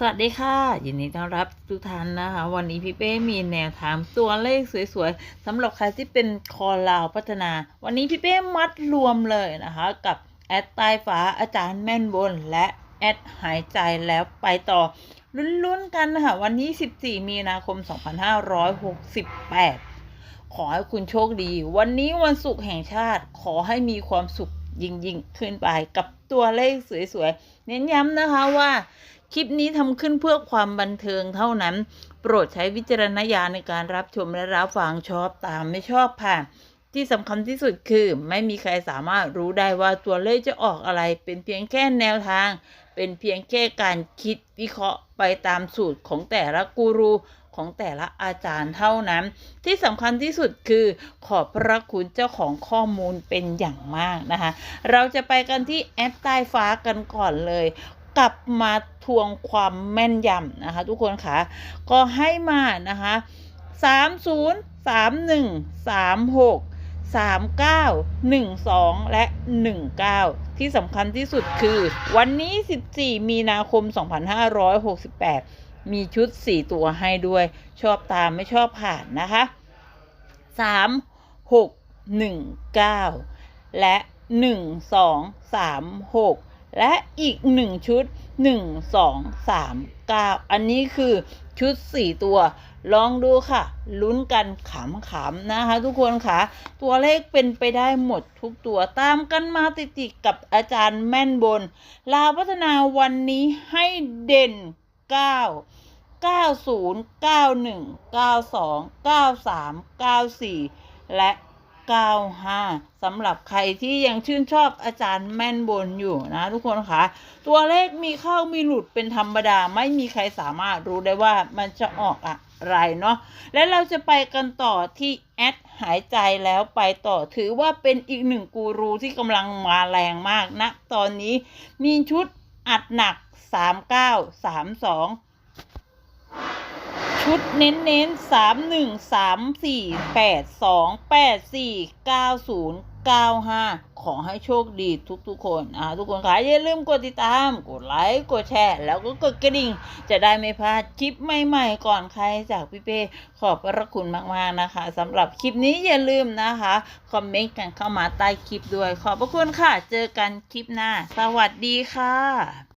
สวัสดีค่ะ ยินดีต้อนรับทุกท่านนะคะ วันนี้พี่เป้มีแนวทางตัวเลขสวยๆสำหรับใครที่เป็นคอลาวพัฒนา วันนี้พี่เป้มัดรวมเลยนะคะ กับแอดใต้ฟ้าอาจารย์แม่นบน และแอดหายใจแล้วไปต่อลุ้นๆกันนะคะวันนี้ 14 มีนาคม 2568 ขอให้คุณโชคดี วันนี้วันศุกร์แห่งชาติขอให้มีความสุขยิ่งๆ ขึ้นไปกับตัวเลขสวยๆ เน้นย้ำนะคะว่า คลิปนี้ทำขึ้นเพื่อความบันเทิงเท่านั้น โปรดใช้วิจารณญาณในการรับชมและรับฟังชอบตามไม่ชอบผ่าน ที่สำคัญที่สุดคือ ไม่มีใครสามารถรู้ได้ว่าตัวเลขจะออกอะไร เป็นเพียงแค่แนวทาง เป็นเพียงแค่การคิดวิเคราะห์ไปตามสูตรของแต่ละกูรูของแต่ละอาจารย์เท่านั้น ที่สำคัญที่สุดคือขอบพระคุณเจ้าของข้อมูลเป็นอย่างมากนะคะ เราจะไปกันที่แอปใต้ฟ้ากันก่อนเลย กลับมา ทวงความแม่นยำนะคะ ทุกคนคะก็ให้มานะคะสามศูนย์สามหนึ่งสามหกสามเก้าหนึ่งสองและหนึ่งเก้าที่สำคัญที่สุดคือ วันนี้14มีนาคม2568มีชุด4ตัวให้ด้วย ชอบตามไม่ชอบผ่านนะคะ3 6 1 9และ1 2 3 6 และอีก1ชุด1 2 3 9อันนี้คือชุด4ตัว ลองดูค่ะ ลุ้นกันขำๆนะคะ ทุกคนค่ะ ตัวเลขเป็นไปได้หมดทุกตัวตามกันมาติดๆกับอาจารย์แม่นบน ลาพัฒนาวันนี้ให้เด่น9 90 91 92 93 94และ 95สำหรับใครที่ยังชื่นชอบอาจารย์แม่นบนอยู่นะทุกคนคะตัวเลขมีเข้ามีหลุดเป็นธรรมดา ไม่มีใครสามารถรู้ได้ว่ามันจะออกอะไรเนาะและเราจะไปกันต่อที่แอดหายใจแล้วไปต่อถือว่าเป็นอีกหนึ่งกูรูที่กำลังมาแรงมากนะ ตอนนี้มีชุดอัดหนัก 39 32 ชุดเน้นเน้นสามหนึ่งสามสี่แปดสองแปดสี่เก้าศูนย์เก้าห้าขอให้โชคดีทุกๆคนอ่าทุกคนคะอย่าลืมกดติดตาม กดไลค์กดแชร์ แล้วก็กดกระดิ่ง จะได้ไม่พลาดคลิปใหม่ๆก่อนใครจากพี่เป้ขอบพระคุณมากๆนะคะสำหรับคลิปนี้อย่าลืมนะคะคอมเมนต์กันเข้ามาใต้คลิปด้วย ขอบพระคุณค่ะ เจอกันคลิปหน้า สวัสดีค่ะ